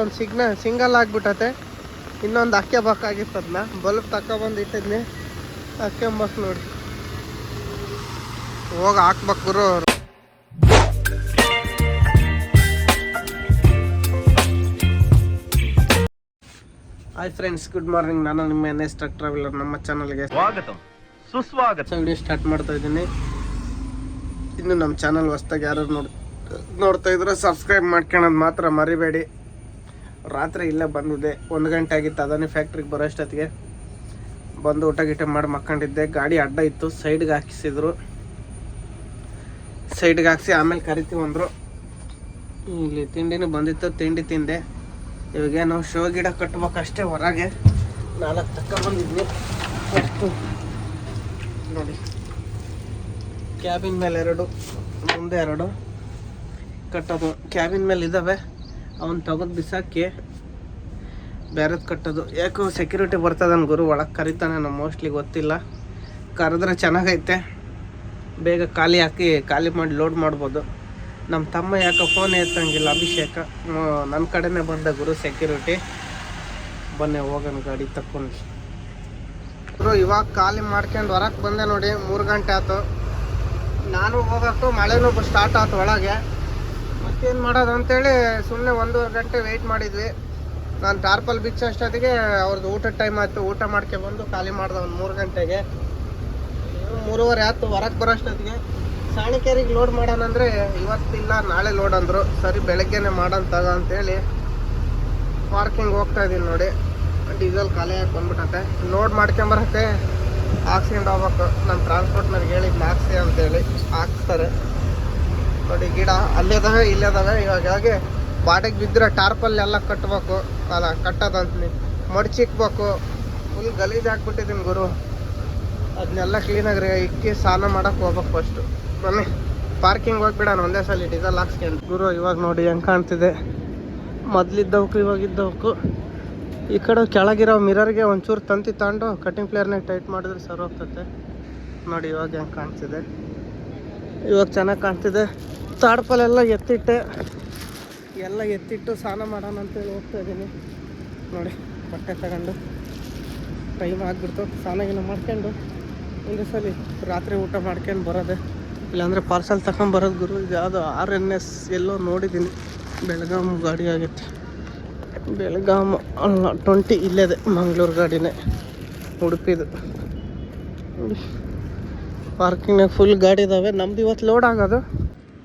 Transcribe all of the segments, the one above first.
ಒಂದು ಸಿಗ್ನ ಸಿಂಗಲ್ ಆಗ್ಬಿಟ್ಟತೆ. ಇನ್ನೊಂದು ಅಕ್ಕೆ bulb bulb ಬಂದು ಇಟ್ಟಿದ್ನಿ. ಅಕ್ಕೆ ಬಕ್ ನೋಡಿ. ಹೋಗ ಹಾಕ್ಬೇಕು ಗುರು ಅವ್ರು. ಹಾಯ್ ಫ್ರೆಂಡ್ಸ್ ಗುಡ್ ಮಾರ್ನಿಂಗ್ ನಾನು ನಿಮ್ಮ ಎನ್ ಎಸ್ ಟ್ರಕ್ ಟ್ರಾವೆಲರ್ ನಮ್ಮ ಚಾನಲ್ಗೆ ಸ್ವಾಗತ. ಸುಸ್ವಾಗತ. ವಿಡಿಯೋ ಸ್ಟಾರ್ಟ್ ಮಾಡ್ತಾ ಇದ್ದೀನಿ. ಇನ್ನು ನಮ್ಮ ಚಾನಲ್ ಹೊಸ್ದಾಗಿ ಯಾರು ನೋಡ್ ನೋಡ್ತಾ ಇದ್ರೆ ಸಬ್ಸ್ಕ್ರೈಬ್ ಮಾಡ್ಕೊಳೋದು ಮಾತ್ರ ಮರಿಬೇಡಿ. ರಾತ್ರಿ ಇಲ್ಲೇ ಬಂದಿದ್ದೆ. ಒಂದು ಗಂಟೆ ಆಗಿತ್ತು, ಅದನ್ನೇ ಫ್ಯಾಕ್ಟ್ರಿಗೆ ಬರೋಷ್ಟೊತ್ತಿಗೆ ಬಂದು ಊಟ ಗೀಟ ಮಾಡಿ ಮಕ್ಕೊಂಡಿದ್ದೆ. ಗಾಡಿ ಅಡ್ಡ ಇತ್ತು ಸೈಡ್ಗೆ ಹಾಕಿಸಿದ್ರು. ಸೈಡ್ಗೆ ಹಾಕಿಸಿ ಆಮೇಲೆ ಕರಿತೀವಿ ಅಂದರು. ಇಲ್ಲಿ ತಿಂಡಿನೂ ಬಂದಿತ್ತು, ತಿಂಡಿ ತಿಂದೆ. ಇವಾಗೇನು ಶೋ ಗಿಡ ಕಟ್ಬೇಕಷ್ಟೇ ಹೊರಗೆ. ನಾಲ್ಕು ತಕ್ಕ ಬಂದಿದ್ವಿ. ನೋಡಿ. ಕ್ಯಾಬಿನ್ ಮೇಲೆ ಎರಡು, ಮುಂದೆ ಎರಡು. ಕಟ್ಟೋದು. ಕ್ಯಾಬಿನ್ ಮೇಲೆ ಇದ್ದಾವೆ. ಅವನ್ ತೆಗೆದು ಬಿಸಾಕಿ ಬೇರೆದು ಕಟ್ಟೋದು. ಯಾಕೋ ಸೆಕ್ಯೂರಿಟಿ ಬರ್ತದನ್ ಗುರು, ಒಳಗೆ ಕರಿತಾನೆ ನಮ್ಮ ಮೋಸ್ಟ್ಲಿ ಗೊತ್ತಿಲ್ಲ. ಕರೆದ್ರೆ ಚೆನ್ನಾಗೈತೆ. ಬೇಗ ಖಾಲಿ ಹಾಕಿ, ಖಾಲಿ ಮಾಡಿ ಲೋಡ್ ಮಾಡ್ಬೋದು. ನಮ್ಮ ತಮ್ಮ ಯಾಕೋ ಫೋನ್ ಎತ್ತಂಗಿಲ್ಲ, ಅಭಿಷೇಕ. ನನ್ನ ಕಡೆನೇ ಬಂದ ಗುರು ಸೆಕ್ಯೂರಿಟಿ ಬನ್ನಿ ಹೋಗೋಣ ಗಾಡಿ ತಕ್ಕೊಂಡು. ಗುರು, ಇವಾಗ ಖಾಲಿ ಮಾಡ್ಕೊಂಡು ಹೊರಕ್ಕೆ ಬಂದೆ ನೋಡಿ, ಮೂರು ಗಂಟೆ ಆಯ್ತು ನಾನು ಹೋಗೋಕ್ಕೂ ಮಳೆನೂ ಸ್ಟಾರ್ಟ್ ಆಯ್ತು ಒಳಗೆ. ಮತ್ತೇನು ಮಾಡೋದು ಅಂತೇಳಿ ಸುಮ್ಮನೆ ಒಂದೂವರೆ ಗಂಟೆ ವೆಯ್ಟ್ ಮಾಡಿದ್ವಿ. ನಾನು ಟಾರ್ಪಲ್ ಬಿಚ್ಚ ಅಷ್ಟೊತ್ತಿಗೆ ಅವ್ರದ್ದು ಊಟದ ಟೈಮ್ ಆಯಿತು. ಊಟ ಬಂದು ಖಾಲಿ ಮಾಡ್ದೆ ಒಂದು ಮೂರು ಗಂಟೆಗೆ. ಮೂರುವರೆ ಆಯ್ತು. ಹೊರಗೆ ಬರೋಷ್ಟೊತ್ತಿಗೆ ಸಾಣಿಕೇರಿಗೆ ಲೋಡ್ ಮಾಡೋಣ ಅಂದರೆ ಇವತ್ತಿಲ್ಲ, ನಾಳೆ ಲೋಡ್ ಅಂದರು. ಸರಿ, ಬೆಳಗ್ಗೆನೆ ಮಾಡೋಣ ತಗೋ ಅಂತೇಳಿ ಪಾರ್ಕಿಂಗ್ ಹೋಗ್ತಾ ಇದ್ದೀನಿ ನೋಡಿ. ಡೀಸೆಲ್ ಖಾಲಿ ಆಗಿ ಬಂದ್ಬಿಟ್ಟತೆ ಲೋಡ್ ಮಾಡ್ಕೊಂಬರತ್ತೆ ಆಕ್ಸಿಡೆಂಟ್ ಆಗ್ಬೇಕು ನಮ್ಮ ಟ್ರಾನ್ಸ್ಪೋರ್ಟ್ನವ್ರಿಗೆ ಹೇಳಿದ್ದು ಹಾಕ್ಸಿ ಅಂತೇಳಿ. ಹಾಕ್ಸ್ತಾರೆ. ನೋಡಿ, ಗಿಡ ಅಲ್ಲಿದಾವೆ, ಇಲ್ಲಿದಾವೆ, ಇವಾಗ ಹಾಗೆ ಬಾಡಿಗೆ ಬಿದ್ದರೆ ಟಾರ್ಪಲ್ ಎಲ್ಲ ಕಟ್ಟಬೇಕು ಅಲ್ಲ ಕಟ್ಟೋದಂತ ಮಡ್ಚಿಕ್ಬೇಕು. ಫುಲ್ ಗಲೀಜ್ ಹಾಕ್ಬಿಟ್ಟಿದ್ದೀನಿ ಗುರು. ಅದನ್ನೆಲ್ಲ ಕ್ಲೀನಾಗಿ ಇಕ್ಕಿ ಸ್ನಾನ ಮಾಡಕ್ಕೆ ಹೋಗ್ಬೇಕು ಫಸ್ಟು ಬನ್ನಿ. ಪಾರ್ಕಿಂಗ್ ಹೋಗ್ಬಿಡೋಣ, ಒಂದೇ ಸಲ ಡೀಸೆಲ್ ಹಾಕ್ಸ್ಕೊಂಡು. ಗುರು, ಇವಾಗ ನೋಡಿ ಹೆಂಗೆ ಕಾಣ್ತಿದೆ. ಮೊದ್ಲಿದ್ದವಕ್ಕೂ ಇವಾಗ ಇದ್ದವಕ್ಕೂ ಈ ಕಡೆ ಕೆಳಗಿರೋ ಮಿರರ್ಗೆ ಒಂಚೂರು ತಂತಿ ತಗೊಂಡು ಕಟಿಂಗ್ ಪ್ಲೇಯರ್ನಾಗ ಟೈಟ್ ಮಾಡಿದ್ರೆ ಸರಿ ಹೋಗ್ತತೆ. ನೋಡಿ, ಇವಾಗ ಹೆಂಗೆ ಕಾಣ್ತಿದೆ. ಇವಾಗ ಚೆನ್ನಾಗಿ ಕಾಣ್ತಿದೆ. ತಾಡ್ಪಲೆಲ್ಲ ಎತ್ತಿಟ್ಟೆ. ಎಲ್ಲ ಎತ್ತಿಟ್ಟು ಸ್ನಾನ ಮಾಡೋಣ ಅಂತೇಳಿ ಹೋಗ್ತಾ ಇದ್ದೀನಿ. ನೋಡಿ, ಬಟ್ಟೆ ತಗೊಂಡು ಟೈಮ್ ಆಗಿಬಿಡ್ತು. ಸ್ನಾನ ಮಾಡ್ಕೊಂಡು ಒಂದೇ ಸಲ ರಾತ್ರಿ ಊಟ ಮಾಡ್ಕೊಂಡು ಬರೋದೆ. ಇಲ್ಲಾಂದರೆ ಪಾರ್ಸಲ್ ತಗೊಂಬರೋದು ಗುರು, ಇದು ಯಾವುದೋ ಆರ್ ಎನ್ ಎಸ್ ಎಲ್ಲೋ ನೋಡಿದ್ದೀನಿ. ಬೆಳಗಾಂ ಗಾಡಿ ಆಗೈತೆ. ಬೆಳಗಾಂ, ಅಲ್ಲ ಟ್ವೆಂಟಿ ಇಲ್ಲದೆ, ಮಂಗಳೂರು ಗಾಡಿನೇ. ಉಡುಪಿದು. ಪಾರ್ಕಿಂಗ್ನಾಗ ಫುಲ್ ಗಾಡಿ ಇದ್ದಾವೆ ನಮ್ದು ಇವತ್ತು ಲೋಡ್ ಆಗೋದು.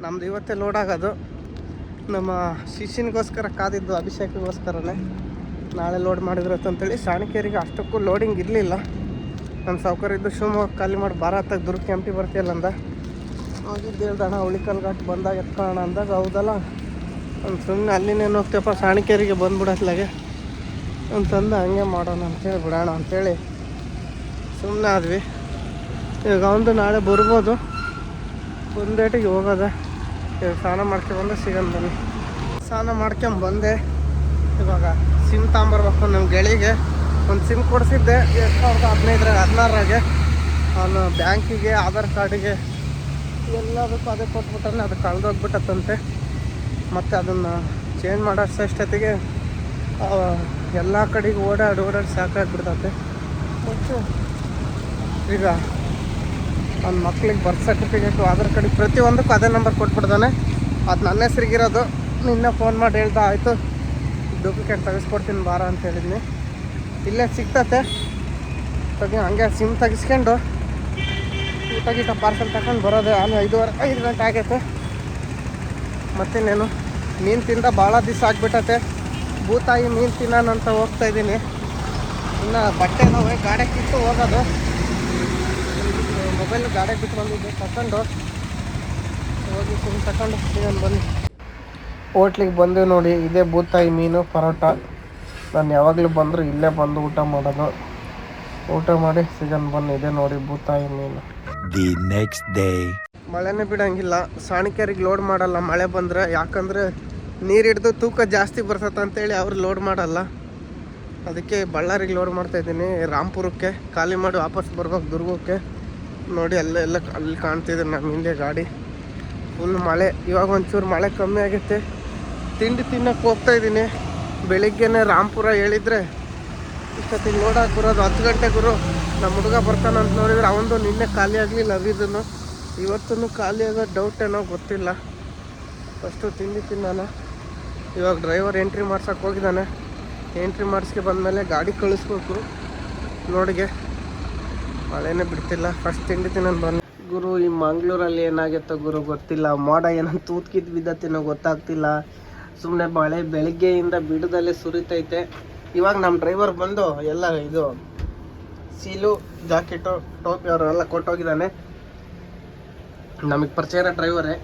ನಮ್ದು ಇವತ್ತೇ ಲೋಡ್ ಆಗೋದು. ನಮ್ಮ ಶಿಷ್ಯನಿಗೋಸ್ಕರ ಕಾದಿದ್ದು ಅಭಿಷೇಕಗೋಸ್ಕರನೇ ನಾಳೆ ಲೋಡ್ ಮಾಡಿದ್ರತ್ತು ಅಂತೇಳಿ ಸಾಣಿಕೇರಿಗೆ ಅಷ್ಟಕ್ಕೂ ಲೋಡಿಂಗ್ ಇರಲಿಲ್ಲ. ನನ್ನ ಸಾವುಕಾರ ಇದ್ದು ಶಿವಮೊಗ್ಗ ಖಾಲಿ ಮಾಡಿ ಬಾರ ಹತ್ತಾಗ ದುರ್ಗ ಕೆಂಪಿ ಬರ್ತೀಯಲ್ಲ ಅಂದ. ಹೋಗಿದ್ದು ಹೇಳ್ದಣ ಉಳಿಕಲ್ ಘಾಟ್ ಬಂದಾಗ ಎತ್ಕೊಳ್ಳೋಣ ಅಂದಾಗ, ಹೌದಲ್ಲ ಒಂದು ಸುಮ್ಮನೆ ಅಲ್ಲಿನೇನು ಹೋಗ್ತೀಯಪ್ಪ ಸಾಣಿಕೇರಿಗೆ ಬಂದ್ಬಿಡತ್ಲಾಗೆ. ಅಂತಂದು ಹಂಗೆ ಮಾಡೋಣ ಅಂತೇಳಿ ಬಿಡೋಣ ಅಂಥೇಳಿ ಸುಮ್ಮನೆ ಆದ್ವಿ. ಈಗ ಒಂದು ನಾಳೆ ಬರ್ಬೋದು. ಒಂದೇಟಿಗೆ ಹೋಗೋದ. ಸ್ನಾನ ಮಾಡ್ಕೊಂಬಂದು ಸಿಗನ್ ಬನ್ನಿ. ಸ್ನಾನ ಮಾಡ್ಕೊಂಬಂದೆ ಇವಾಗ ಸಿಮ್ ತಗೊಂಬರ್ಬೇಕು ನಮ್ಮ ಗೆಳಿಗೆ. ಒಂದು ಸಿಮ್ ಕೊಡಿಸಿದ್ದೆ, ಎರಡು ಸಾವಿರದ ಹದಿನೈದರಾಗ ಹದಿನಾರಾಗೆ ಅವನು ಬ್ಯಾಂಕಿಗೆ, ಆಧಾರ್ ಕಾರ್ಡಿಗೆ, ಎಲ್ಲದಕ್ಕೂ ಅದೇ ಕೊಟ್ಬಿಟ್ಟಾನೆ, ಅದು ಕಳೆದೋಗ್ಬಿಟ್ಟತ್ತಂತೆ. ಮತ್ತು ಅದನ್ನು ಚೇಂಜ್ ಮಾಡೋಷ್ಟೊತ್ತಿಗೆ ಎಲ್ಲ ಕಡೆಗೆ ಓಡಾಡಿ ಓಡಾಡಿ ಸಾಕಾಗ್ಬಿಡ್ತತೆ. ಮತ್ತು ಈಗ ನನ್ನ ಮಕ್ಳಿಗೆ ಬರ್ತ್ ಸರ್ಟಿಫಿಕೇಟು ಆಧಾರ್ ಕಾರ್ಡಿಗೆ ಪ್ರತಿಯೊಂದಕ್ಕೂ ಅದೇ ನಂಬರ್ ಕೊಟ್ಬಿಡ್ತಾನೆ. ಅದು ನನ್ನ ಹೆಸ್ರಿಗಿರೋದು. ನಿನ್ನೆ ಫೋನ್ ಮಾಡಿ ಹೇಳ್ತಾ ಆಯಿತು ಡೂಪ್ಲಿಕೇಟ್ ತೆಗೆಸ್ಕೊಡ್ತೀನಿ, ಬಾರ ಅಂತ ಹೇಳಿದ್ನಿ. ಇಲ್ಲೇ ಸಿಗ್ತತೆ. ತೆಗಿ, ಹಂಗೆ ಸಿಮ್ ತೆಗಿಸ್ಕೊಂಡು, ಊಟ ಗೀಟ ಪಾರ್ಸಲ್ ತಗೊಂಡು ಬರೋದು. ಆಮೇಲೆ ಐದುವರೆ, ಐದು ಗಂಟೆ ಆಗೈತೆ. ಮತ್ತಿನ್ನೇನು, ಮೀನು ತಿಂದ ಭಾಳ ದಿವಸ ಆಗಿಬಿಟ್ಟತೆ. ಭೂತಾಯಿ ಮೀನು ತಿನ್ನೋಣ ಅಂತ ಹೋಗ್ತಾ ಇದ್ದೀನಿ. ಇನ್ನು ಬಟ್ಟೆ ನಾವು, ಗಾಡಿ ಕಿತ್ತು ಹೋಗೋದು. ಮೊಬೈಲ್ ಗಾಡಿ ಬಿಟ್ಟು ಬಂದಿದ್ದೆ. ತಕೊಂಡು. ಹೋಗಿ ಸುಮ್ಮನೆ ತಕೊಂಡು ಹೋಗ್ತೀನಿ ಬನ್ನಿ. ಹೋಟ್ಲಿಗೆ ಬಂದು ನೋಡಿ ಇದೇ ಬೂತಾಯಿ ಮೀನು ಪರೋಟ. ನಾನು ಯಾವಾಗಲೂ ಬಂದರೂ ಇಲ್ಲೇ ಬಂದು ಊಟ ಮಾಡೋದು. ಊಟ ಮಾಡಿ ಸೀಸನ್ ಬನ್ನಿ ಇದೆ ನೋಡಿ ಬೂತಾಯಿ ಮೀನು. ದಿ ನೆಕ್ಸ್ಟ್ ಡೇ ಮಳೆನೇ ಬಿಡಂಗಿಲ್ಲ. ಸಾಣಿಕೆರಿಗೆ ಲೋಡ್ ಮಾಡಲ್ಲ. ಮಳೆ ಬಂದರೆ ಯಾಕಂದರೆ ನೀರು ಹಿಡ್ದು ತೂಕ ಜಾಸ್ತಿ ಬರ್ತದೆ ಅಂತೇಳಿ ಅವ್ರು ಲೋಡ್ ಮಾಡಲ್ಲ. ಅದಕ್ಕೆ ಬಳ್ಳಾರಿಗೆ ಲೋಡ್ ಮಾಡ್ತಾ ಇದ್ದೀನಿ ರಾಂಪುರಕ್ಕೆ. ಖಾಲಿ ಮಾಡಿ ವಾಪಸ್ ಬರ್ಬೇಕು ದುರ್ಗಕ್ಕೆ. ನೋಡಿ, ಅಲ್ಲೇ, ಎಲ್ಲ ಅಲ್ಲಿ ಕಾಣ್ತಿದೆ ನಮ್ಮ ಹಿಂದೆ ಗಾಡಿ. ಫುಲ್ ಮಳೆ. ಇವಾಗ ಒಂಚೂರು ಮಳೆ ಕಮ್ಮಿ ಆಗುತ್ತೆ ತಿಂಡಿ ತಿನ್ನಕ್ಕೆ ಹೋಗ್ತಾ ಇದ್ದೀನಿ. ಬೆಳಿಗ್ಗೆನೇ ರಾಂಪುರ ಹೇಳಿದ್ರೆ, ಇಷ್ಟೊತ್ತಿಗೆ ನೋಡೋಕೆ ಬರೋದು ಹತ್ತು ಗಂಟೆ ಗುರು. ನಮ್ಮ ಹುಡುಗ ಬರ್ತಾನೆ ಅಂತ ನೋಡಿದ್ರೆ ಅವನದು ನಿನ್ನೆ ಖಾಲಿ ಆಗಲಿಲ್ಲ ಅವಿದನು ಇವತ್ತೂ ಖಾಲಿ ಆಗೋ ಡೌಟ್ ಏನೋ ಗೊತ್ತಿಲ್ಲ. ಫಸ್ಟು ತಿಂಡಿ ತಿನ್ನಾನ ಇವಾಗ ಡ್ರೈವರ್ ಎಂಟ್ರಿ ಮಾಡ್ಸೋಕೆ ಹೋಗಿದ್ದಾನೆ. ಎಂಟ್ರಿ ಮಾಡಿಸ್ಕೆ ಬಂದಮೇಲೆ ಗಾಡಿ ಕಳಿಸ್ಬೇಕು. ನೋಡಿಗೆ. ಮಳೆನೇ ಬಿಡ್ತಿಲ್ಲ. ಫಸ್ಟ್ ತಿಂಡಿ ತಿನ್ನೋದು ಬನ್ನಿ. ಗುರು, ಈ ಮಂಗ್ಳೂರಲ್ಲಿ ಏನಾಗಿತ್ತೋ ಗುರು ಗೊತ್ತಿಲ್ಲ. ಮೋಡ ಏನೋ ತೂತ್ಕಿದ್ ಬಿದ್ದತ್ತೇನೋ ಗೊತ್ತಾಗ್ತಿಲ್ಲ. ಸುಮ್ಮನೆ ಮಳೆ ಬೆಳಿಗ್ಗೆಯಿಂದ ಬಿಡದಲ್ಲೇ ಸುರಿತೈತೆ. ಇವಾಗ ನಮ್ಮ ಡ್ರೈವರ್ ಬಂದು ಎಲ್ಲ ಇದು ಸೀಲು, ಜಾಕೆಟು ಟೋಪಿ ಅವರೆಲ್ಲ ಕೊಟ್ಟೋಗಿದ್ದಾನೆ. ನಮಗೆ ಪರಿಚಯ ಇರೋ ಡ್ರೈವರೇ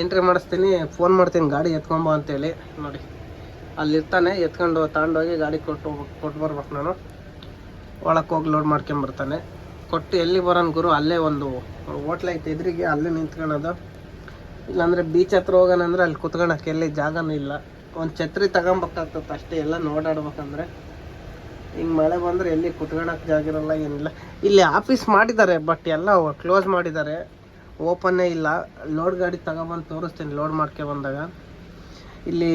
ಎಂಟ್ರಿ ಮಾಡಿಸ್ತೀನಿ ಫೋನ್ ಮಾಡ್ತೀನಿ, ಗಾಡಿ ಎತ್ಕೊಂಬ ಅಂತೇಳಿ. ನೋಡಿ, ಅಲ್ಲಿರ್ತಾನೆ, ಎತ್ಕೊಂಡು ತಗೊಂಡೋಗಿ ಗಾಡಿ ಕೊಟ್ಟು ಕೊಟ್ಟು ಬರ್ಬೇಕು ನಾನು. ಒಳಕ್ಕೆ ಹೋಗಿ ಲೋಡ್ ಮಾಡ್ಕೊಂಬರ್ತಾನೆ ಕೊಟ್ಟು ಎಲ್ಲಿ ಬರೋನ್ ಗುರು? ಅಲ್ಲೇ ಒಂದು ಹೋಟ್ಲ್ ಐತೆ. ಎದುರಿಗೆ ಅಲ್ಲೇ ನಿಂತ್ಕೊಳ್ಳೋದು. ಇಲ್ಲಾಂದರೆ ಬೀಚ್ ಹತ್ರ ಹೋಗೋಣ ಅಂದ್ರೆ ಅಲ್ಲಿ ಕುತ್ಕೊಳಕ್ಕೆ ಎಲ್ಲಿ ಜಾಗನೂ ಇಲ್ಲ. ಒಂದು ಛತ್ರಿ ತಗೊಬೇಕಾಗ್ತದೆ ಅಷ್ಟೇ. ಎಲ್ಲ ನೋಡಾಡ್ಬೇಕಂದ್ರೆ. ಹಿಂಗೆ ಮಳೆ ಬಂದರೆ ಎಲ್ಲಿ ಕುತ್ಕೊಳಕ್ಕೆ ಜಾಗ ಇರಲ್ಲ, ಏನಿಲ್ಲ. ಇಲ್ಲಿ ಆಫೀಸ್ ಮಾಡಿದ್ದಾರೆ ಬಟ್ ಎಲ್ಲ ಕ್ಲೋಸ್ ಮಾಡಿದ್ದಾರೆ. ಓಪನ್ನೇ ಇಲ್ಲ. ಲೋಡ್ ಗಾಡಿ ತಗೊಬಂದು ತೋರಿಸ್ತೀನಿ ಲೋಡ್ ಮಾಡ್ಕೊ ಬಂದಾಗ. ಇಲ್ಲಿ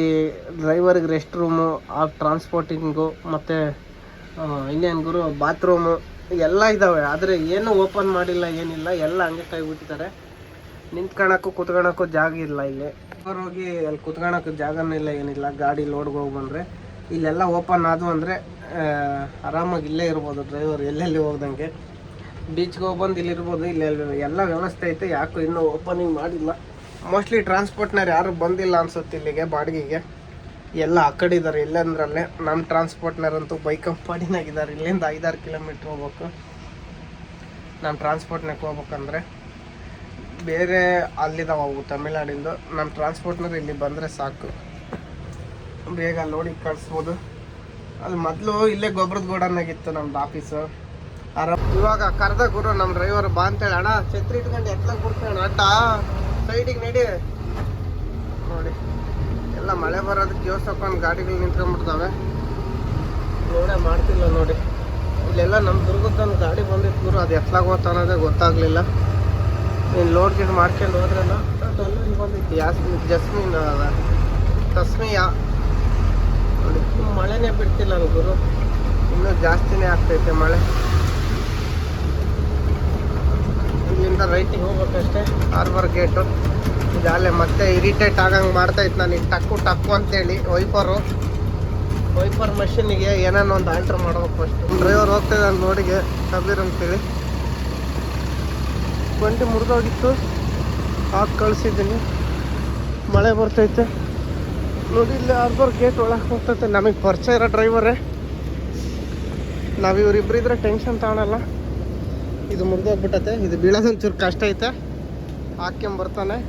ಡ್ರೈವರ್ಗೆ ರೆಸ್ಟ್ ರೂಮು ಆ ಟ್ರಾನ್ಸ್ಪೋರ್ಟಿಂಗು ಮತ್ತು ಇನ್ನೇನು ಗುರು? ಬಾತ್ರೂಮು ಎಲ್ಲ ಇದ್ದಾವೆ ಆದರೆ ಏನು ಓಪನ್ ಮಾಡಿಲ್ಲ, ಏನಿಲ್ಲ, ಎಲ್ಲ ಹಂಗೆ ಕೈ ಬಿಟ್ಟಿದ್ದಾರೆ. ನಿಂತ್ಕೊಳಕ್ಕೂ ಕುತ್ಕೊಳಕ್ಕೂ ಜಾಗ ಇಲ್ಲ ಇಲ್ಲಿ. ಹೋಗಿ ಅಲ್ಲಿ ಕುತ್ಕೊಳಕ್ಕೆ ಜಾಗನೂ ಇಲ್ಲ, ಏನಿಲ್ಲ, ಗಾಡಿ ಲೋಡ್ಗೆ ಬಂದರೆ. ಇಲ್ಲೆಲ್ಲ ಓಪನ್ ಆದವು ಅಂದರೆ ಆರಾಮಾಗಿ ಇಲ್ಲೇ ಇರ್ಬೋದು ಡ್ರೈವರ್ ಎಲ್ಲೆಲ್ಲಿ ಹೋಗ್ದಂಗೆ. ಬೀಚ್ಗೆ ಹೋಗಿ ಬಂದು ಇಲ್ಲಿ ಇರ್ಬೋದು, ಇಲ್ಲಿ ಎಲ್ಲ ವ್ಯವಸ್ಥೆ ಐತೆ, ಯಾಕೂ ಇನ್ನೂ ಓಪನಿಂಗ್ ಮಾಡಿಲ್ಲ. ಮೋಸ್ಟ್ಲಿ ಟ್ರಾನ್ಸ್ಪೋರ್ಟ್ನವ್ರು ಯಾರು ಬಂದಿಲ್ಲ ಅನ್ಸುತ್ತೆ ಇಲ್ಲಿಗೆ, ಬಾಡಿಗೆಗೆ. ಎಲ್ಲ ಆ ಕಡೆ ಇದ್ದಾರೆ ಇಲ್ಲಂದ್ರಲ್ಲೇ ನಮ್ಮ ಟ್ರಾನ್ಸ್ಪೋರ್ಟ್ನವ್ರಂತೂ ಬೈಕ್ ಕಂಪಾನಿನಾಗಿದ್ದಾರೆ ಇಲ್ಲಿಂದ ಐದಾರು ಕಿಲೋಮೀಟ್ರ್ ಹೋಗ್ಬೇಕು. ನಮ್ಮ ಟ್ರಾನ್ಸ್ಪೋರ್ಟ್ನಾಗ ಹೋಗ್ಬೇಕಂದ್ರೆ ಬೇರೆ ಅಲ್ಲಿಂದ ಅವು, ತಮಿಳ್ನಾಡಿಂದು. ನಮ್ಮ ಟ್ರಾನ್ಸ್ಪೋರ್ಟ್ನವ್ರು ಇಲ್ಲಿ ಬಂದರೆ ಸಾಕು. ಬೇಗ ನೋಡಿ ಕಳಿಸ್ಬೋದು. ಅದು ಮೊದಲು ಇಲ್ಲೇ ಗೊಬ್ಬರದ ಗೋಡನ್ನಾಗಿತ್ತು ನಮ್ದು ಆಫೀಸು ಆರಾಮ್ ಇವಾಗ ಕರ್ದ ಗುರು ನಮ್ಮ ಡ್ರೈವರ್ ಬಾ ಅಂತೇಳಿ, ಅಣ್ಣ, ಛತ್ರಿ ಇಟ್ಕೊಂಡು ಎತ್ತಲಾಗ ಬಿಡ್ತಾಣ ಅಡ್ಡ ಸೈಡಿಗೆ ನಡಿ. ಬರೋದಕ್ಕೆ ಯೋಸಕೊಂಡು ಗಾಡಿಗಳು ನಿಂತ್ಕೊಂಡ್ಬಿಡ್ತಾವೆ. ನೋಡೇ ಮಾಡ್ತಿಲ್ಲ ನೋಡಿ. ಇಲ್ಲೆಲ್ಲ ನಮ್ಮ ದುರ್ಗದ್ದೊಂದು ಗಾಡಿ ಬಂದಿತ್ತು ಗುರು ಅದು ಎತ್ಲಾಗ ಹೋಗ್ತಾ ಅನ್ನೋದೇ ಗೊತ್ತಾಗ್ಲಿಲ್ಲ. ನೀನು ಲೋಡ್ ಗಿಡ್ ಮಾಡ್ಕೊಂಡು ಹೋದ್ರಲ್ಲ ಅಲ್ಲಿ ಬಂದಿತ್ತು. ಯಾಸ್ಮಿ ಜಸ್ಮಿನ್ ಅದ ತಸ್ಮಿಯ. ನೋಡಿ. ಮಳೆನೇ ಬಿಡ್ತಿಲ್ಲ ಅಲ್ಲ ಗುರು. ಇನ್ನೂ ಜಾಸ್ತಿನೇ ಆಗ್ತೈತೆ ಮಳೆ. ಇಲ್ಲಿಂದ ರೈಟಿಗೆ ಹೋಗ್ಬೇಕಷ್ಟೇ. ಹಾರ್ಬರ್ ಗೇಟು ಇದಾಲೆ ಮತ್ತೆ ಇರಿಟೇಟ್ ಆಗಂಗೆ ಮಾಡ್ತೈತೆ ನಾನು ಟಕ್ಕು ಟಕ್ಕು ಅಂತೇಳಿ ವೈಪರು. ವೈಪರ್ ಮಷೀನಿಗೆ ಏನೇನೋ ಒಂದು ಆಲ್ಟ್ರ್ ಮಾಡ್ಬೇಕು ಫಸ್ಟ್ ಡ್ರೈವರ್ ಹೋಗ್ತಾ ಇದ್ದಾನೆ ನೋಡಿಗೆ, ಕಬೀರ್ ಅಂತೇಳಿ. ಬಂಡಿ ಮುರಿದೋಗಿತ್ತು. ಹಾಕಿ ಕಳಿಸಿದ್ದೀನಿ. ಮಳೆ ಬರ್ತೈತೆ. ನೋಡಿ ಇಲ್ಲಿ ಆರ್ಬರ್ ಗೇಟ್ ಒಳಗೆ ಹೋಗ್ತೈತೆ. ನಮಗೆ ಪರಿಚಯ ಇರೋ ಡ್ರೈವರೇ ನಾವು ಇವ್ರಿಬ್ರು ಇದ್ರೆ ಟೆನ್ಷನ್ ತಗೊಳಲ್ಲ. ಇದು ಮುರಿದೋಗ್ಬಿಟ್ಟತೆ. ಇದು ಬೀಳೋದೊಂಚೂರು ಕಷ್ಟ ಐತೆ. ಹಾಕ್ಕೊಂಬರ್ತಾನೆ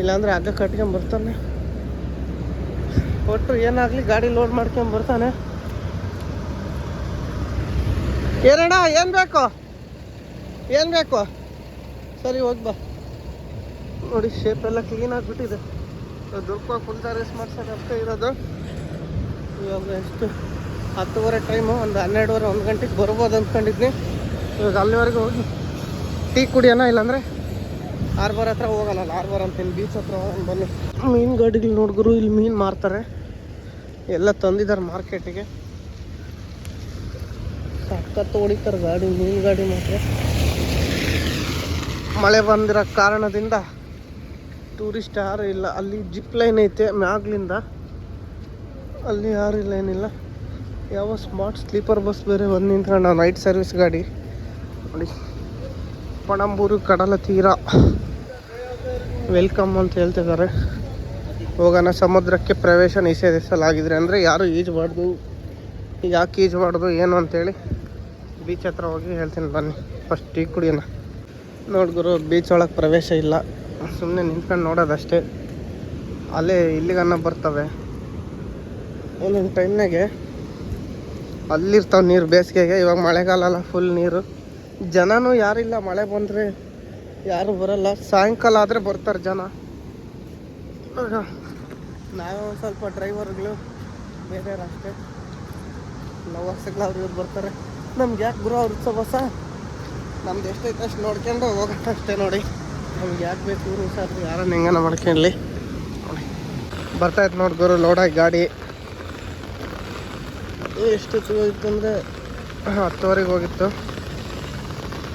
ಇಲ್ಲಾಂದ್ರೆ ಹಗ್ಗ ಕಟ್ಕೊಂಬರ್ತಾನೆ ಒಟ್ಟು ಏನಾಗಲಿ ಗಾಡಿ ಲೋಡ್ ಮಾಡ್ಕೊಂಬರ್ತಾನೆ ಏನಣ್ಣ ಏನು ಬೇಕು? ಏನು ಬೇಕು? ಸರಿ, ಹೋಗಿ ಬಾ. ನೋಡಿ ಶೇಪ್ ಎಲ್ಲ ಕ್ಲೀನ್ ಆಗಿಬಿಟ್ಟಿದೆ. ದುರ್ಗ ಫುಲ್ ಸರ್ವಿಸ್ ಮಾಡ್ಸೋಕೆ ಅಷ್ಟೇ ಇರೋದು. ಇವಾಗ ಎಷ್ಟು? ಹತ್ತುವರೆ ಟೈಮು ಒಂದು ಹನ್ನೆರಡುವರೆ, ಒಂದು ಗಂಟೆಗೆ ಬರ್ಬೋದು ಅಂದ್ಕೊಂಡಿದ್ನಿ ಇವಾಗ ಅಲ್ಲಿವರೆಗೂ ಹೋಗಿ ಟೀ ಕುಡಿಯೋಣ, ಇಲ್ಲಾಂದರೆ ಹಾರ್ಬರ್ ಹತ್ರ ಹೋಗಲ್ಲ ಹಾರ್ಬರ್ ಅಂತೀನಿ ಬೀಚ್ ಹತ್ರ ಹೋಗೋಣ ಬನ್ನಿ. ಮೀನು ಗಾಡಿಗಳು ನೋಡಿದ್ರು ಇಲ್ಲಿ ಮೀನು ಮಾರ್ತಾರೆ. ಎಲ್ಲ ತಂದಿದ್ದಾರೆ ಮಾರ್ಕೆಟಿಗೆ ಸಖತ್ ಹೊಡಿತಾರೆ ಗಾಡಿ, ಮೀನು ಗಾಡಿ ಮಾತ್ರ. ಮಳೆ ಬಂದಿರೋ ಕಾರಣದಿಂದ ಟೂರಿಸ್ಟ್ ಯಾರು ಇಲ್ಲ. ಅಲ್ಲಿ ಜಿಪ್ ಲೈನ್ ಐತೆ ಮ್ಯಾಗ್ಲಿಂದ. ಅಲ್ಲಿ ಯಾರು ಇಲ್ಲ, ಏನಿಲ್ಲ. ಯಾವ ಸ್ಮಾರ್ಟ್ ಸ್ಲೀಪರ್ ಬಸ್ ಬೇರೆ ಬಂದು ನಿಂತ್ಕೊಂಡು ನೈಟ್ ಸರ್ವಿಸ್ ಗಾಡಿ. ನೋಡಿ, ಪಣಂಬೂರು ಕಡಲ ತೀರ. ವೆಲ್ಕಮ್ ಅಂತ ಹೇಳ್ತಿದ್ದಾರೆ. ಹೋಗೋಣ, ಸಮುದ್ರಕ್ಕೆ ಪ್ರವೇಶ ನಿಷೇಧಿಸಲಾಗಿದೆ ಅಂದರೆ ಯಾರು ಈಜಬಾರ್ದು ಯಾಕೆ ಈಜಬಾರ್ದು ಏನು ಅಂತೇಳಿ ಬೀಚ್ ಹತ್ರ ಹೋಗಿ ಹೇಳ್ತೀನಿ ಬನ್ನಿ. ಫಸ್ಟ್ ಟೀ ಕುಡಿಯೋಣ. ನೋಡ್ಗುರು ಬೀಚ್ ಒಳಗೆ ಪ್ರವೇಶ ಇಲ್ಲ. ಸುಮ್ಮನೆ ನಿಂತ್ಕೊಂಡು ನೋಡೋದಷ್ಟೇ. ಅಲ್ಲೇ ಇಲ್ಲಿಗನ್ನ ಬರ್ತವೆ. ಒಂದೊಂದು ಟೈಮ್ನಾಗೆ ಅಲ್ಲಿರ್ತಾವೆ ನೀರು ಬೇಸಿಗೆಗೆ. ಇವಾಗ ಮಳೆಗಾಲ ಫುಲ್ ನೀರು. ಜನನೂ ಯಾರಿಲ್ಲ, ಮಳೆ ಬಂದರೆ ಯಾರು ಬರಲ್ಲ. ಸಾಯಂಕಾಲ ಆದರೆ ಬರ್ತಾರೆ ಜನ. ನಾವೇ ಒಂದು ಸ್ವಲ್ಪ ಡ್ರೈವರ್ಗಳು ಬೇರೆ ಅಷ್ಟೇ. ಲವರ್ಸ್ಗಳು ಅವ್ರು ಇವ್ರು ಬರ್ತಾರೆ. ನಮ್ಗೆ ಯಾಕೆ ಗುರು ಅವ್ರ ಬಸ ನಮ್ದು ಎಷ್ಟೈತೆ ಅಷ್ಟು ನೋಡ್ಕೊಂಡು ಹೋಗೋಣ ಅಷ್ಟೇ ನೋಡಿ. ನಮ್ಗೆ ಯಾಕೆ ಬೇಕು ಊರು ಸರ್ ಯಾರನ್ನ ಹೆಂಗನ ಮಾಡ್ಕೊಳ್ಳಿ ನೋಡಿ. ಬರ್ತಾಯ್ತು ನೋಡಿ ಗುರು ಲೋಡಾಗಿ ಗಾಡಿ. ಚಲೋ ಇತ್ತು ಅಂದರೆ ಹತ್ತುವರೆಗೆ ಹೋಗಿತ್ತು.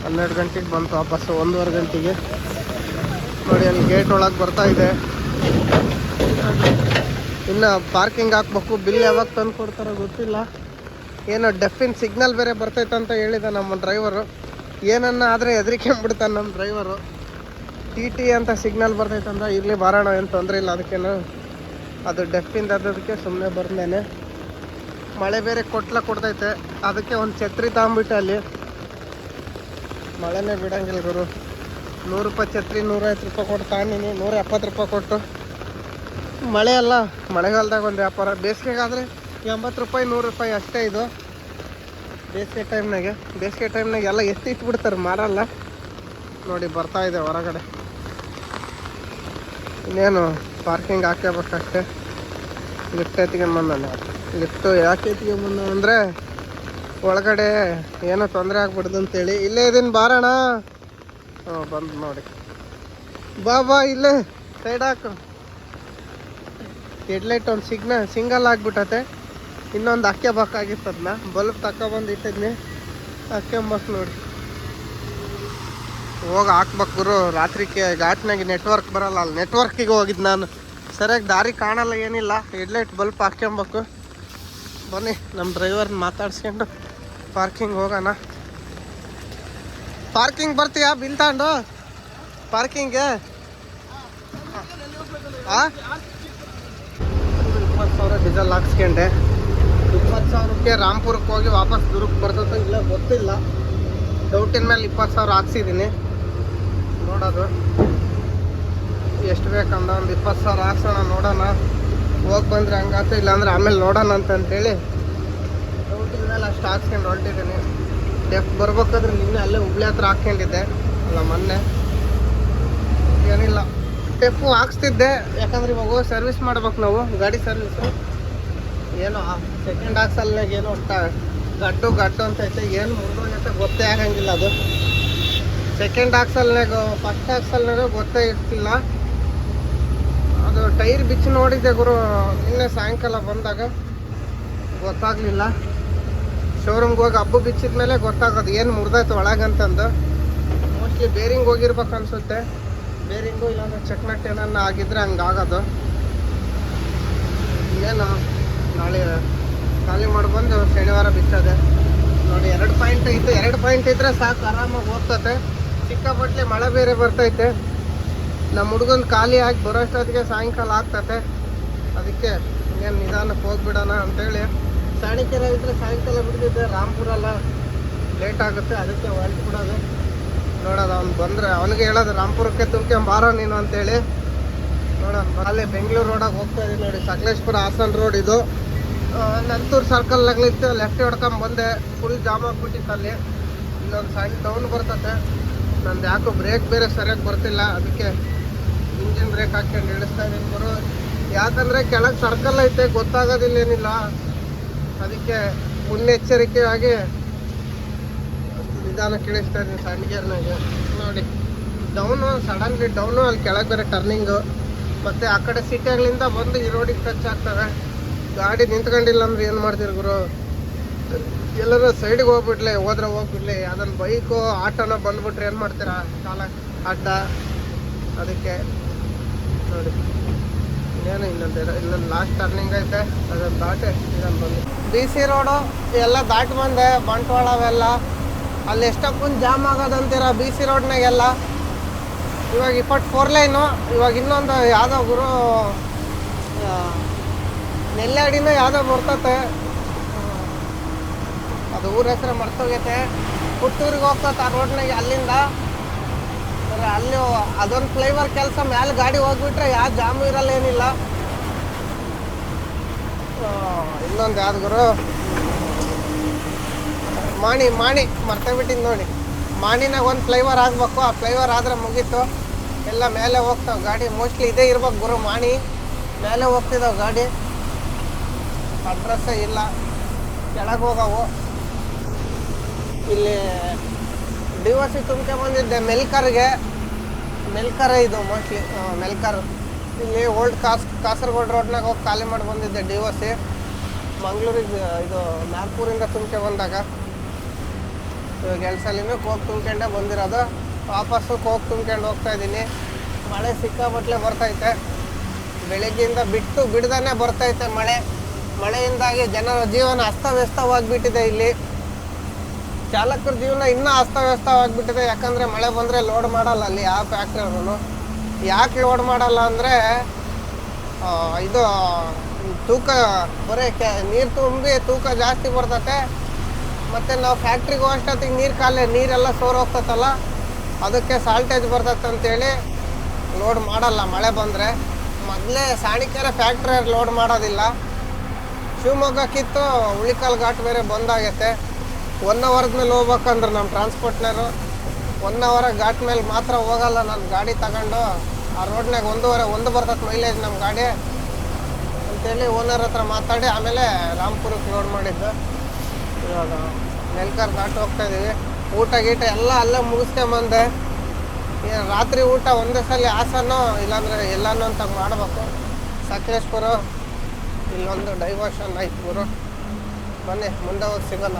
ಹನ್ನೆರಡು ಗಂಟೆಗೆ ಬಂತು, ವಾಪಸ್ ಒಂದೂವರೆ ಗಂಟೆಗೆ. ನೋಡಿ, ಅಲ್ಲಿ ಗೇಟ್ ಒಳಗೆ ಬರ್ತಾ ಇದೆ. ಇನ್ನು ಪಾರ್ಕಿಂಗ್ ಹಾಕ್ಬೇಕು. ಬಿಲ್ ಯಾವಾಗ ತಂದು ಕೊಡ್ತಾರೋ ಗೊತ್ತಿಲ್ಲ. ಏನೋ ಡೆಫಿನ್ ಸಿಗ್ನಲ್ ಬೇರೆ ಬರ್ತೈತೆ ಅಂತ ಹೇಳಿದ ನಮ್ಮ ಡ್ರೈವರು ಏನನ್ನ ಆದರೆ ಹೆದರಿಕೆಂಬಿಡ್ತಾನೆ ನಮ್ಮ ಡ್ರೈವರು ಟಿ ಟಿ ಅಂತ ಸಿಗ್ನಲ್ ಬರ್ತೈತೆ ಅಂದ್ರೆ ಇರಲಿ, ಬರೋಣ, ಏನು ತೊಂದರೆ ಇಲ್ಲ. ಅದಕ್ಕೇನು ಅದು ಡೆಫಿಂದ ಅದಕ್ಕೆ ಸುಮ್ಮನೆ ಬರ್ತೇನೆ ಮಳೆ ಬೇರೆ ಕೊಟ್ಲ ಕೊಡ್ತೈತೆ. ಅದಕ್ಕೆ ಒಂದು ಛತ್ರಿ ತಗೊಂಬಿಟ್ಟು ಅಲ್ಲಿ. ಮಳೆನೇ ಬಿಡಂಗಿಲ್ಲ ಗುರು. ನೂರು ರೂಪಾಯಿ ಛತ್ರಿ ನೂರೈವತ್ತು ರೂಪಾಯಿ ಕೊಟ್ಟು ತಾಂಡಿನಿ, ನೂರ ಎಪ್ಪತ್ತು ರೂಪಾಯಿ ಕೊಟ್ಟು. ಮಳೆ ಅಲ್ಲ, ಮಳೆಗಾಲದಾಗ ಒಂದು ವ್ಯಾಪಾರ. ಬೇಸಿಗೆಗಾದರೆ ಎಂಬತ್ತು ರೂಪಾಯಿ, ನೂರು ರೂಪಾಯಿ ಅಷ್ಟೇ ಇದು. ಬೇಸಿಗೆ ಟೈಮ್ನಾಗೆ ಬೇಸಿಗೆ ಟೈಮ್ನಾಗ ಎಲ್ಲ ಎತ್ತಿ ಇಟ್ಬಿಡ್ತಾರೆ, ಮಾರಲ್ಲ. ನೋಡಿ, ಬರ್ತಾ ಇದೆ ಹೊರಗಡೆ. ಇನ್ನೇನು ಪಾರ್ಕಿಂಗ್ ಹಾಕ್ಕೋಬೇಕಷ್ಟೇ ಲಿಫ್ಟ್ ಎತ್ಕೊಂಬಂದಾನೆ ಲಿಫ್ಟು ಯಾಕೆ ಎತ್ಕೊಂಬಂದ ಅಂದರೆ ಒಳಗಡೆ ಏನೋ ತೊಂದರೆ ಆಗ್ಬಿಡ್ದು ಅಂತೇಳಿ. ಇಲ್ಲೇ ಇದೀನಿ ಬಾರಣ ಹ್ಞೂ, ಬಂದು ನೋಡಿ. ಬಾ ಬಾ, ಇಲ್ಲೇ ಸೈಡ್ ಹಾಕು. ಹೆಡ್ಲೈಟ್ ಒಂದು ಸಿಗ್ನ, ಸಿಂಗಲ್ ಆಗಿಬಿಟ್ಟತೆ. ಇನ್ನೊಂದು ಹಾಕ್ಯಬೇಕಾಗಿತ್ತು ಅದನ್ನ ಬಲ್ಬ್ ತಗೊಬಂದು ಇಟ್ಟಿದ್ನಿ. ಹಾಕ್ಯಂಬಕ್ ನೋಡಿ. ಹೋಗಿ ಹಾಕ್ಬೇಕು ಗುರು. ರಾತ್ರಿಗೆ ಘಾಟ್ನಾಗೆ ನೆಟ್ವರ್ಕ್ ಬರಲ್ಲ. ಅಲ್ಲಿ ನೆಟ್ವರ್ಕಿಗೆ ಹೋಗಿದ್ದು ನಾನು. ಸರಿಯಾಗಿ ದಾರಿ ಕಾಣಲ್ಲ, ಏನಿಲ್ಲ. ಹೆಡ್ಲೈಟ್ ಬಲ್ಪ್ ಹಾಕ್ಯಂಬೇಕು. ಬನ್ನಿ ನಮ್ಮ ಡ್ರೈವರ್ನ ಮಾತಾಡ್ಸ್ಕೊಂಡು. ಪಾರ್ಕಿಂಗ್ ಹೋಗೋಣ. ಪಾರ್ಕಿಂಗ್ ಬರ್ತೀಯಾ ಬಿಲ್ ತಗೊಂಡು ಪಾರ್ಕಿಂಗ್ಗೆ? ಆ? ಇಪ್ಪತ್ತು ಸಾವಿರ ಡೀಸೆಲ್ ಹಾಕ್ಸ್ಕೊಂಡೆ. ಇಪ್ಪತ್ತು ಸಾವಿರಕ್ಕೆ ರಾಮ್ಪುರಕ್ಕೆ ಹೋಗಿ ವಾಪಸ್ ದುರ್ಗ್ ಬರ್ತದೋ ಇಲ್ಲ ಗೊತ್ತಿಲ್ಲ. ಡೌಟಿನ ಮೇಲೆ ಇಪ್ಪತ್ತು ಸಾವಿರ ಹಾಕ್ಸಿದ್ದೀನಿ. ನೋಡೋದು. ಎಷ್ಟು ಬೇಕಂದ ಒಂದು ಇಪ್ಪತ್ತು ಸಾವಿರ ಹಾಕ್ಸೋಣ ನೋಡೋಣ. ಹೋಗಿ ಬಂದರೆ ಹಂಗಾತು ಇಲ್ಲಾಂದ್ರೆ ಆಮೇಲೆ ನೋಡೋಣ ಅಂತಂತೇಳಿ. ಅಷ್ಟು ಹಾಕ್ಸ್ಕೊಂಡು ಹೊರಟಿದ್ದೀನಿ. ಡೆಫ್ ಬರ್ಬೇಕಾದ್ರೆ ನಿನ್ನೆ ಅಲ್ಲೇ ಹುಬ್ಳಿ ಹತ್ರ ಹಾಕ್ಕೊಂಡಿದ್ದೆ. ಅಲ್ಲ, ಮೊನ್ನೆ. ಏನಿಲ್ಲ. ಡೆಫು ಹಾಕ್ಸ್ತಿದ್ದೆ. ಯಾಕಂದ್ರೆ ಇವಾಗ ಸರ್ವಿಸ್ ಮಾಡ್ಬೇಕು ನಾವು. ಗಾಡಿ ಸರ್ವಿಸ್ ಏನೋ ಸೆಕೆಂಡ್ ಹಾಕ್ಸಲ್ನಾಗ ಏನೋ ಗಡ್ಡು ಗಡ್ಡು ಅಂತ ಐತೆ. ಏನು ಮುಂದೆ ಗೊತ್ತೇ ಆಗಂಗಿಲ್ಲ ಅದು. ಸೆಕೆಂಡ್ ಹಾಕ್ಸಲ್ನಾಗ ಫಸ್ಟ್ ಹಾಕ್ಸಲ್ನಾಗ ಗೊತ್ತೇ ಇರ್ತಿಲ್ಲ. ಅದು ಟೈರ್ ಬಿಚ್ಚಿ ನೋಡಿದ್ದೆ ಗುರು. ನಿನ್ನೆ ಸಾಯಂಕಾಲ ಬಂದಾಗ. ಗೊತ್ತಾಗ್ಲಿಲ್ಲ. ಶೋರೂಮ್ಗೆ ಹೋಗಿ ಹಬ್ಬ ಬಿಚ್ಚಿದ ಮೇಲೆ ಗೊತ್ತಾಗೋದು, ಏನು ಮುರಿದೈತೆ ಒಳಗಂತಂದು ಮೋಸ್ಟ್ಲಿ ಬೇರಿಂಗ್ ಹೋಗಿರ್ಬೇಕು ಅನಿಸುತ್ತೆ. ಬೇರಿಂಗು ಇಲ್ಲಾಂದ್ರೆ ಚೆಕ್ ನಟ್ ಏನನ್ನ ಆಗಿದ್ರೆ ಹಂಗೆ ಆಗೋದು. ಏನು, ನಾಳೆ ಖಾಲಿ ಮಾಡ್ಬಂದು ಶನಿವಾರ ಬಿಚ್ಚದೆ ನೋಡಿ, ಎರಡು ಪಾಯಿಂಟ್ ಇತ್ತು ಎರಡು ಪಾಯಿಂಟ್ ಇದ್ದರೆ ಸಾಕು, ಆರಾಮಾಗಿ ಹೋಗ್ತತೆ ಸಿಕ್ಕಾಪಟ್ಲೆ ಮಳೆ ಬೇರೆ ಬರ್ತೈತೆ. ನಮ್ಮ ಹುಡುಗನ ಖಾಲಿ ಆಗಿ ಬರೋಷ್ಟೊತ್ತಿಗೆ ಸಾಯಂಕಾಲ ಆಗ್ತತೆ. ಅದಕ್ಕೆ ಏನು ನಿಧಾನಕ್ಕೆ ಹೋಗ್ಬಿಡೋಣ ಅಂತೇಳಿ. ಸಾಣಿಕೆರೆ ಇದ್ರೆ ಸಾಯಂಕಾಲ ಬಿಡ್ತಿದ್ದೆ ರಾಮ್ಪುರ ಎಲ್ಲ ಲೇಟ್ ಆಗುತ್ತೆ, ಅದಕ್ಕೆ ಹೊರಟು ಬಿಡೋದು. ನೋಡೋದು ಅವ್ನು ಬಂದರೆ, ಅವನಿಗೆ ಹೇಳೋದು, ರಾಮ್ಪುರಕ್ಕೆ ತುಂಬ್ಕೊಂಡ್ ಬಾರೋ ನೀನು ಅಂತೇಳಿ. ನೋಡೋಣ ಅಲ್ಲೇ ಬೆಂಗಳೂರು ರೋಡಾಗ ಹೋಗ್ತಾ ಇದೀನಿ ನೋಡಿ, ಸಕಲೇಶ್ಪುರ ಹಾಸನ್ ರೋಡ್ ಇದು. ನಂತೂರು ಸರ್ಕಲ್ ಆಗ್ಲಿತ್ತು ಲೆಫ್ಟ್ ಹೊಡ್ಕೊಂಡ್ ಬಂದೆ ಫುಲ್ ಜಾಮ್ ಆಗ್ಬಿಟ್ಟಿತ್ತು ಅಲ್ಲಿ. ಇಲ್ಲೊಂದು ಸಣ್ಣ ಟೌನ್ ಬರ್ತತೆ. ನಂದು ಯಾಕೋ ಬ್ರೇಕ್ ಬೇರೆ ಸರಿಯಾಗಿ ಬರ್ತಿಲ್ಲ, ಅದಕ್ಕೆ ಇಂಜಿನ್ ಬ್ರೇಕ್ ಹಾಕ್ಕೊಂಡು ಇಳಿಸ್ತಾ ಇದ್ದೀನಿ ಬರೋ ಯಾಕಂದ್ರೆ ಕೆಳಗೆ ಸರ್ಕಲ್ ಐತೆ ಗೊತ್ತಾಗೋದಿಲ್ಲ ಏನಿಲ್ಲ ಅದಕ್ಕೆ ಮುನ್ನೆಚ್ಚರಿಕೆಯಾಗಿ ನಿಧಾನ ಕೇಳಿಸ್ತಾ ಇದ್ದೀನಿ ಸಣ್ಣ ನೋಡಿ ಡೌನು ಸಡನ್ಲಿ ಡೌನು ಅಲ್ಲಿ ಕೆಳಗೆ ಬೇರೆ ಟರ್ನಿಂಗು ಮತ್ತೆ ಆ ಕಡೆ ಸಿಟಿಗಳಿಂದ ಬಂದು ಈ ರೋಡಿಗೆ ಟಚ್ ಆಗ್ತಾರೆ ಗಾಡಿ ನಿಂತ್ಕೊಂಡಿಲ್ಲ ಅಂದ್ರೆ ಏನು ಮಾಡ್ತೀರಿ ಗುರು? ಎಲ್ಲರೂ ಸೈಡ್ಗೆ ಹೋಗ್ಬಿಡ್ಲಿ, ಹೋದ್ರೆ ಹೋಗ್ಬಿಡ್ಲಿ. ಅದನ್ನ ಬೈಕು ಆಟೋನ ಬಂದ್ಬಿಟ್ರೆ ಏನು ಮಾಡ್ತೀರಾ? ಕಾಲ ಅಡ್ಡ. ಅದಕ್ಕೆ ನೋಡಿ. ಇನ್ನೇನು ಇನ್ನೊಂದು ಇನ್ನೊಂದು ಲಾಸ್ಟ್ ಟರ್ನಿಂಗ್ ಐತೆ. ಅದನ್ನು ದಾಟೆ ಇದನ್ನು ಬಂದು ಬಿ ಸಿ ರೋಡು ಎಲ್ಲ ದಾಟಿ ಬಂದೆ. ಬಂಟ್ವಾಳ ಅವೆಲ್ಲ. ಅಲ್ಲಿ ಎಷ್ಟಕ್ಕೊಂದು ಜಾಮ್ ಆಗೋದಂತೀರ ಬಿ ಸಿ ರೋಡ್ನಾಗೆಲ್ಲ ಇವಾಗ ಇಪ್ಪತ್ತು ಫೋರ್ ಲೈನು ಇವಾಗ ಇನ್ನೊಂದು ಯಾವುದೋ ಗುರು ನೆಲ್ಲಾಡಿನೂ ಯಾವುದೋ ಬರ್ತತೆ. ಅದು ಊರ ಹೆಸರು ಮರ್ತೋಗೈತೆ. ಪುತ್ತೂರಿಗೆ ಹೋಗ್ತತೆ ಆ ರೋಡ್ನಾಗೆ ಅಲ್ಲಿಂದ. ಆದ್ರೆ ಅಲ್ಲಿ ಅದೊಂದು ಫ್ಲೈವರ್ ಕೆಲಸ ಮ್ಯಾಲೆ ಗಾಡಿ ಹೋಗ್ಬಿಟ್ರೆ ಯಾವ ಜಾಮು ಇರಲ್ಲ ಏನಿಲ್ಲ. ಇನ್ನೊಂದು ಯಾವ್ದು ಗುರು? ಮಾಣಿ ಮಾಣಿ, ಮರ್ತೇ ಬಿಟ್ಟಿದ್ದು ನೋಡಿ. ಮಾಣಿನಾಗ ಒಂದು ಫ್ಲೈವರ್ ಆಗಬೇಕು, ಆ ಫ್ಲೈವರ್ ಆದ್ರೆ ಮುಗೀತು. ಎಲ್ಲ ಮೇಲೆ ಹೋಗ್ತಾವೆ ಗಾಡಿ ಮೋಸ್ಟ್ಲಿ ಇದೇ ಇರ್ಬೇಕು ಗುರು, ಮಾಣಿ. ಮೇಲೆ ಹೋಗ್ತಿದ್ದಾವೆ ಗಾಡಿ. ಅಡ್ರೆಸ್ಸೇ ಇಲ್ಲ. ಕೆಳಗೆ ಹೋಗವು. ಇಲ್ಲಿ ಡಿ ಸಿ ತುಂಬ್ಕೊಂಬಂದಿದ್ದೆ ಮೆಲ್ಕರ್ಗೆ ಮೆಲ್ಕರ ಇದು ಮೋಸ್ಟ್ಲಿ ಮೆಲ್ಕರ್ ಇಲ್ಲಿ ಓಲ್ಡ್ ಕಾಸ್, ಕಾಸರಗೋಡು ರೋಡ್ನಾಗ ಹೋಗಿ ಖಾಲಿ ಮಾಡಿ ಬಂದಿದ್ದೆ ಡಿ ಒ ಸಿ ಮಂಗಳೂರಿಗೆ ಇದು ನಾಗ್ಪುರಿಂದ ತುಂಬ್ಕೆ ಬಂದಾಗ. ಸಲಿನೂ ಕೋಕ್ ತುಂಬ್ಕೊಂಡೆ ಬಂದಿರೋದು. ವಾಪಸ್ಸು ಕೋಕ್ ತುಂಬ್ಕೊಂಡು ಹೋಗ್ತಾ ಇದ್ದೀನಿ. ಮಳೆ ಸಿಕ್ಕಾಬಟ್ಲೆ ಬರ್ತೈತೆ. ಬೆಳಗ್ಗೆಯಿಂದ ಬಿಟ್ಟು ಬಿಡ್ದಾನೆ ಬರ್ತೈತೆ ಮಳೆ. ಮಳೆಯಿಂದಾಗಿ ಜನರ ಜೀವನ ಅಸ್ತವ್ಯಸ್ತವಾಗಿಬಿಟ್ಟಿದೆ ಇಲ್ಲಿ. ಚಾಲಕರ ಜೀವನ ಇನ್ನೂ ಅಸ್ತವ್ಯಸ್ತವಾಗಿಬಿಟ್ಟಿದೆ. ಯಾಕಂದರೆ ಮಳೆ ಬಂದರೆ ಲೋಡ್ ಮಾಡಲ್ಲ ಅಲ್ಲಿ ಯಾವ ಫ್ಯಾಕ್ಟ್ರಿಯವರು ಯಾಕೆ ಲೋಡ್ ಮಾಡಲ್ಲ ಅಂದರೆ ಇದು, ತೂಕ, ಬರೀ ಕೆ, ನೀರು ತುಂಬಿ ತೂಕ ಜಾಸ್ತಿ ಬರ್ತತೆ. ಮತ್ತು ನಾವು ಫ್ಯಾಕ್ಟ್ರಿಗೆ ಹೋಗೋಷ್ಟೊತ್ತಿಗೆ ನೀರು ಖಾಲಿ, ನೀರೆಲ್ಲ ಸೋರೋಗ್ತತಲ್ಲ ಅದಕ್ಕೆ ಸಾಲ್ಟೇಜ್ ಬರ್ತೈತೆ ಅಂತೇಳಿ ಲೋಡ್ ಮಾಡಲ್ಲ ಮಳೆ ಬಂದರೆ. ಮೊದಲೇ ಸಾಣಿಕೆರೆ ಫ್ಯಾಕ್ಟ್ರಿ ಲೋಡ್ ಮಾಡೋದಿಲ್ಲ. ಶಿವಮೊಗ್ಗ ಕಿತ್ತು ಉಳಿಕಲ್ ಘಾಟ್ ಬೇರೆ ಬಂದಾಗೈತೆ ಒನ್ ಅವರ್ದ ಮೇಲೆ ಹೋಗ್ಬೇಕಂದ್ರೆ ನಮ್ಮ ಟ್ರಾನ್ಸ್ಪೋರ್ಟ್ನರು ಒನ್ ಅವರ್ ಘಾಟ್ ಮೇಲೆ ಮಾತ್ರ ಹೋಗಲ್ಲ ನಾನು ಗಾಡಿ ತಗೊಂಡು. ಆ ರೋಡ್ನಾಗ ಒಂದೂವರೆ, ಒಂದು ಬರ್ತದೆ ಮೈಲೇಜ್ ನಮ್ಮ ಗಾಡಿ. ಅಂತೇಳಿ ಓನರ್ ಹತ್ರ ಮಾತಾಡಿ, ಆಮೇಲೆ ರಾಮ್ಪುರಕ್ಕೆ ಲೋಡ್ ಮಾಡಿದ್ದು. ಇವಾಗ ನೆಲ್ಕರ್ ಘಾಟ್ ಹೋಗ್ತಾ ಇದ್ದೀವಿ ಊಟ ಗೀಟ ಎಲ್ಲ ಅಲ್ಲೇ ಮುಗಿಸ್ಕೊಂಬಂದೆ ಈಗ ರಾತ್ರಿ ಊಟ ಒಂದೇ ಸಲ ಆಸನೋ ಇಲ್ಲಾಂದರೆ ಎಲ್ಲನೂ ಅಂತ ಮಾಡಬೇಕು. ಸಕಲೇಶ್ಪುರ, ಇಲ್ಲೊಂದು ಡೈವರ್ಷನ್ ಆಯ್ತು ಗುರು ಬನ್ನಿ, ಮುಂದೆ ಹೋಗಿ ಸಿಗೋಣ.